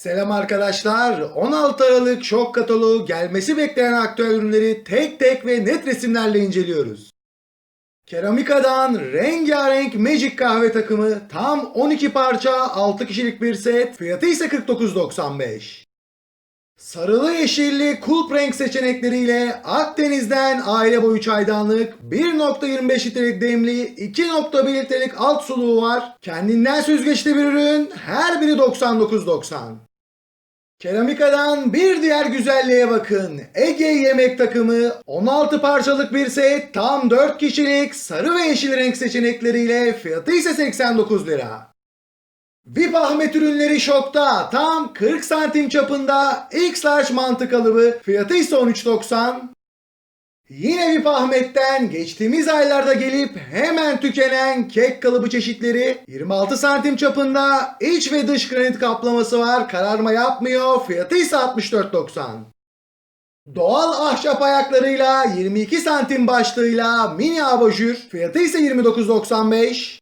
Selam arkadaşlar. 16 Aralık şok kataloğu gelmesi beklenen aktüel ürünleri tek tek ve net resimlerle inceliyoruz. Keramika'dan rengarenk Magic kahve takımı tam 12 parça 6 kişilik bir set fiyatı ise 49.95. Sarılı yeşilli kulp renk seçenekleriyle Akdeniz'den aile boyu çaydanlık, 1.25 litrelik demli, 2.1 litrelik alt suluğu var. Kendinden süzgeçli bir ürün, her biri 99.90. Keramika'dan bir diğer güzelliğe bakın. Ege yemek takımı 16 parçalık bir set tam 4 kişilik sarı ve yeşil renk seçenekleriyle fiyatı ise 89 lira. VIP Ahmet ürünleri şokta tam 40 santim çapında X large mantı kalıbı fiyatı ise 13.90. Yine VIP Ahmet'ten geçtiğimiz aylarda gelip hemen tükenen kek kalıbı çeşitleri 26 santim çapında iç ve dış granit kaplaması var kararma yapmıyor fiyatı ise 64.90. Doğal ahşap ayaklarıyla 22 santim başlığıyla mini abajur fiyatı ise 29.95.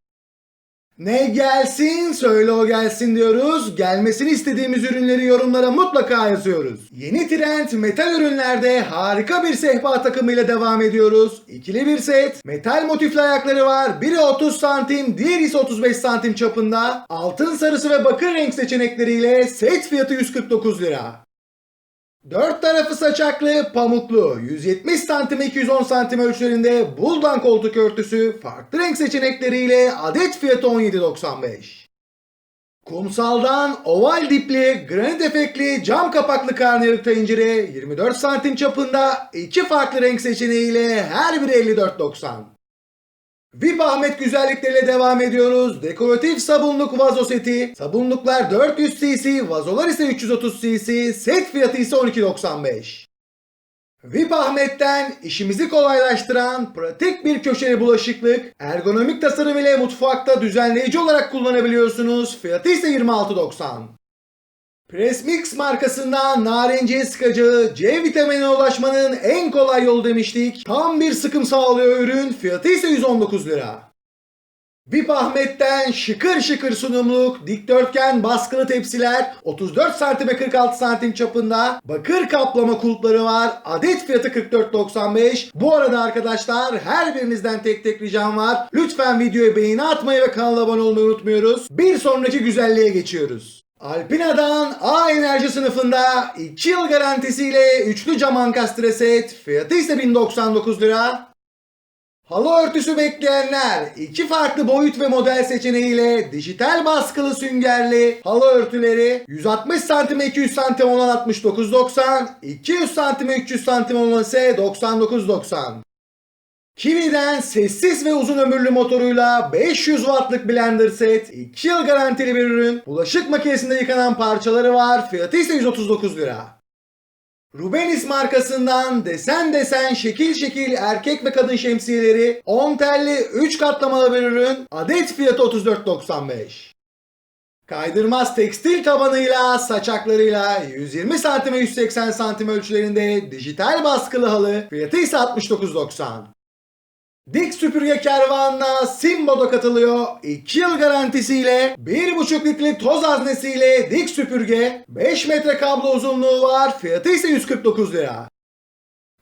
Ne gelsin söyle o gelsin diyoruz. Gelmesini istediğimiz ürünleri yorumlara mutlaka yazıyoruz. Yeni trend metal ürünlerde harika bir sehpa takımıyla devam ediyoruz. İkili bir set. Metal motifli ayakları var. Biri 30 santim, diğeri ise 35 santim çapında. Altın sarısı ve bakır renk seçenekleriyle set fiyatı 149 lira. Dört tarafı saçaklı, pamuklu, 170 santim 210 santim ölçülerinde buldan koltuk örtüsü farklı renk seçenekleriyle adet fiyatı 17.95. Kumsaldan oval dipli, granit efektli, cam kapaklı karnıyarık tencere 24 santim çapında iki farklı renk seçeneğiyle her biri 54.90. VIP Ahmet güzellikleriyle devam ediyoruz. Dekoratif sabunluk vazo seti. Sabunluklar 400 cc, vazolar ise 330 cc. Set fiyatı ise 12.95. VIP Ahmet'ten işimizi kolaylaştıran pratik bir köşeli bulaşıklık, ergonomik tasarım ile mutfakta düzenleyici olarak kullanabiliyorsunuz. Fiyatı ise 26.90. Presmix markasından narenciye sıkacağı C vitaminine ulaşmanın en kolay yolu demiştik. Tam bir sıkım sağlıyor ürün. Fiyatı ise 119 lira. VIP Ahmet'ten şıkır şıkır sunumluk, dikdörtgen baskılı tepsiler, 34 santim ve 46 santim çapında, bakır kaplama kulpları var. Adet fiyatı 44.95. Bu arada arkadaşlar her birinizden tek tek ricam var. Lütfen videoya beğeni atmayı ve kanala abone olmayı unutmuyoruz. Bir sonraki güzelliğe geçiyoruz. Alpina'dan A enerji sınıfında 2 yıl garantisiyle üçlü cam ankastre set fiyatı ise 1099 lira. Halı örtüsü bekleyenler iki farklı boyut ve model seçeneğiyle dijital baskılı süngerli halı örtüleri 160 cm 200 cm olan 69.90 200 cm 300 cm olan ise 99.90 Kiwi'den sessiz ve uzun ömürlü motoruyla 500 wattlık blender set, 2 yıl garantili bir ürün, bulaşık makinesinde yıkanan parçaları var, fiyatı ise 139 lira. Rubenis markasından desen desen şekil şekil erkek ve kadın şemsiyeleri 10 telli 3 katlamalı bir ürün, adet fiyatı 34.95. Kaydırmaz tekstil tabanıyla, saçaklarıyla 120 cm ve 180 cm ölçülerinde dijital baskılı halı, fiyatı ise 69.90. Dik süpürge kervanına Simbo'da katılıyor. 2 yıl garantisiyle 1,5 litrelik toz haznesiyle dik süpürge 5 metre kablo uzunluğu var. Fiyatı ise 149 lira.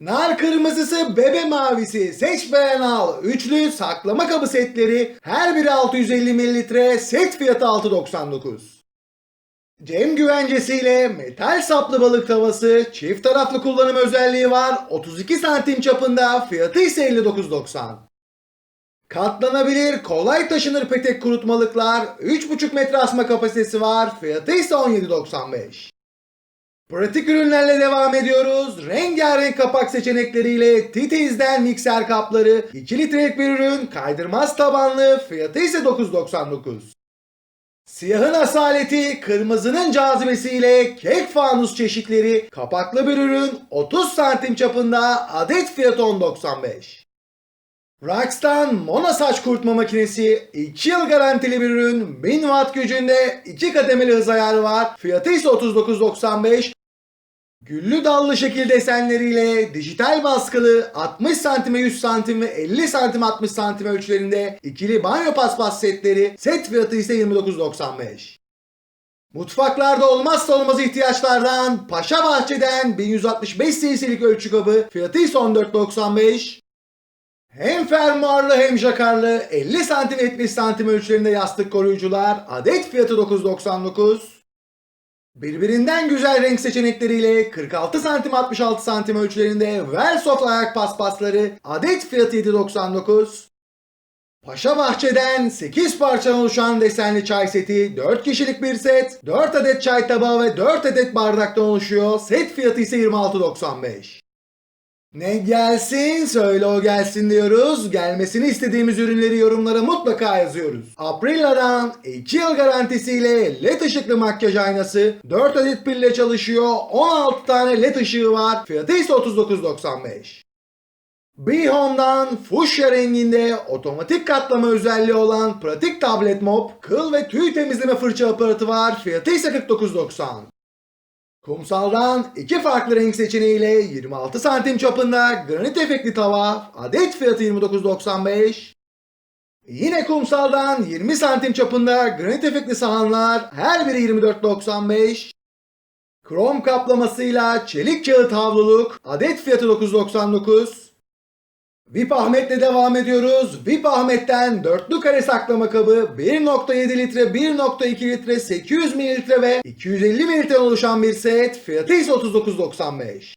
Nar kırmızısı bebe mavisi seç beğen al. Üçlü saklama kabı setleri her biri 650 mililitre set fiyatı 6.99. Cem güvencesiyle metal saplı balık tavası çift taraflı kullanım özelliği var. 32 santim çapında fiyatı ise 59.90. Katlanabilir, kolay taşınır petek kurutmalıklar 3,5 metre asma kapasitesi var. Fiyatı ise 17.95. Pratik ürünlerle devam ediyoruz. Rengarenk kapak seçenekleriyle Titiz'den mikser kapları 2 litrelik bir ürün kaydırmaz tabanlı fiyatı ise 9.99. Siyahın asaleti, kırmızının cazibesiyle kek fanus çeşitleri, kapaklı bir ürün 30 santim çapında adet fiyatı 10.95. Rox'tan Mona saç kurutma makinesi 2 yıl garantili bir ürün 1000 watt gücünde 2 kademeli hız ayarı var. Fiyatı ise 39.95. Güllü dallı şekil desenleriyle dijital baskılı 60 cm 100 cm ve 50 cm 60 cm ölçülerinde ikili banyo paspas setleri set fiyatı ise 29.95. Mutfaklarda olmazsa olmaz ihtiyaçlardan Paşa Bahçe'den 1165 cc'lik ölçü kabı fiyatı ise 14.95. Hem fermuarlı hem jakarlı 50 santim 70 santim ölçülerinde yastık koruyucular adet fiyatı 9.99. Birbirinden güzel renk seçenekleriyle 46 santim 66 santim ölçülerinde Velsoft ayak paspasları adet fiyatı 7.99. Paşa Bahçe'den 8 parçadan oluşan desenli çay seti 4 kişilik bir set, 4 adet çay tabağı ve 4 adet bardaktan oluşuyor. Set fiyatı ise 26.95. Ne gelsin söyle o gelsin diyoruz. Gelmesini istediğimiz ürünleri yorumlara mutlaka yazıyoruz. Aprilia'dan 2 yıl garantisiyle led ışıklı makyaj aynası 4 adet pille çalışıyor. 16 tane led ışığı var. Fiyatı ise 39.95. Home'dan fuşya renginde otomatik katlama özelliği olan pratik tablet mop, kıl ve tüy temizleme fırça aparatı var. Fiyatı ise 49.90. Kumsal'dan iki farklı renk seçeneğiyle 26 santim çapında granit efektli tava, adet fiyatı 29.95. Yine Kumsal'dan 20 santim çapında granit efektli sahanlar, her biri 24.95. Krom kaplamasıyla çelik kağıt havluluk, adet fiyatı 9.99. VIP Ahmet'le devam ediyoruz. VIP Ahmet'ten dörtlü kare saklama kabı 1.7 litre, 1.2 litre, 800 mililitre ve 250 mililitre oluşan bir set. Fiyatı ise 39.95.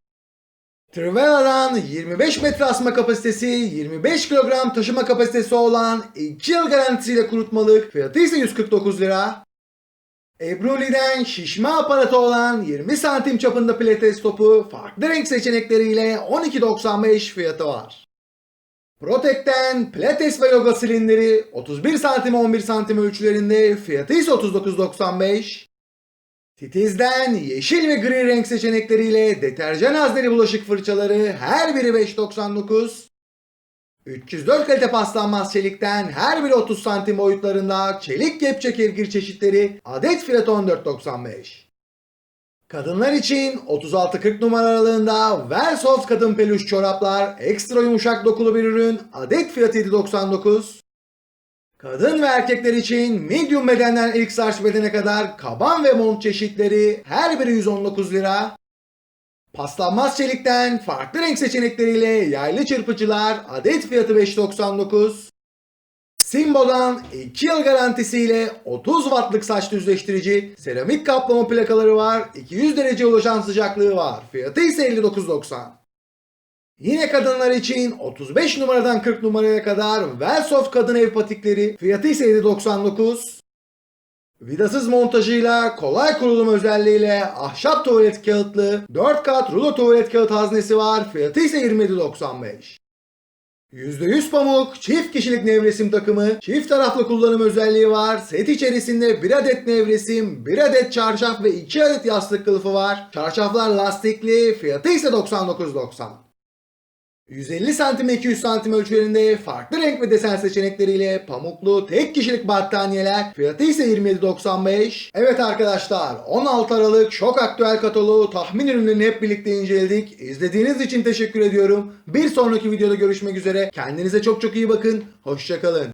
Trivela'dan 25 metre asma kapasitesi, 25 kilogram taşıma kapasitesi olan 2 yıl garantisiyle kurutmalık. Fiyatı ise 149 lira. Ebruli'den şişme aparatı olan 20 santim çapında pilates topu farklı renk seçenekleriyle 12.95 fiyatı var. Protec'ten Pilates ve yoga silindiri 31 santim 11 santim ölçülerinde fiyatı ise 39.95. Titiz'den yeşil ve gri renk seçenekleriyle deterjan hazneli bulaşık fırçaları her biri 5.99. 304 kalite paslanmaz çelikten her biri 30 santim boyutlarında çelik kepçe kevgir çeşitleri adet fiyatı 14.95. Kadınlar için 36-40 numara aralığında Velsoft kadın peluş çoraplar ekstra yumuşak dokulu bir ürün adet fiyatı 7.99. Kadın ve erkekler için medium bedenden ilk large bedene kadar kaban ve mont çeşitleri her biri 119 lira. Paslanmaz çelikten farklı renk seçenekleriyle yaylı çırpıcılar adet fiyatı 5.99. Simbo'dan 2 yıl garantisiyle 30 wattlık saç düzleştirici, seramik kaplama plakaları var, 200 derece ulaşan sıcaklığı var. Fiyatı ise 59.90. Yine kadınlar için 35 numaradan 40 numaraya kadar Velsoft kadın ev patikleri, fiyatı ise 7.99. Vidasız montajıyla, kolay kurulum özelliğiyle ahşap tuvalet kağıtlı 4 kat rulo tuvalet kağıt haznesi var. Fiyatı ise 27.95. %100 pamuk, çift kişilik nevresim takımı, çift taraflı kullanım özelliği var. Set içerisinde 1 adet nevresim, 1 adet çarşaf ve 2 adet yastık kılıfı var. Çarşaflar lastikli, fiyatı ise 99.90. 150 santim 200 santim ölçülerinde farklı renk ve desen seçenekleriyle pamuklu tek kişilik battaniyeler fiyatı ise 27.95. Evet arkadaşlar 16 Aralık şok aktüel kataloğu tahmin ürünlerini hep birlikte inceledik. İzlediğiniz için teşekkür ediyorum. Bir sonraki videoda görüşmek üzere. Kendinize çok çok iyi bakın. Hoşçakalın.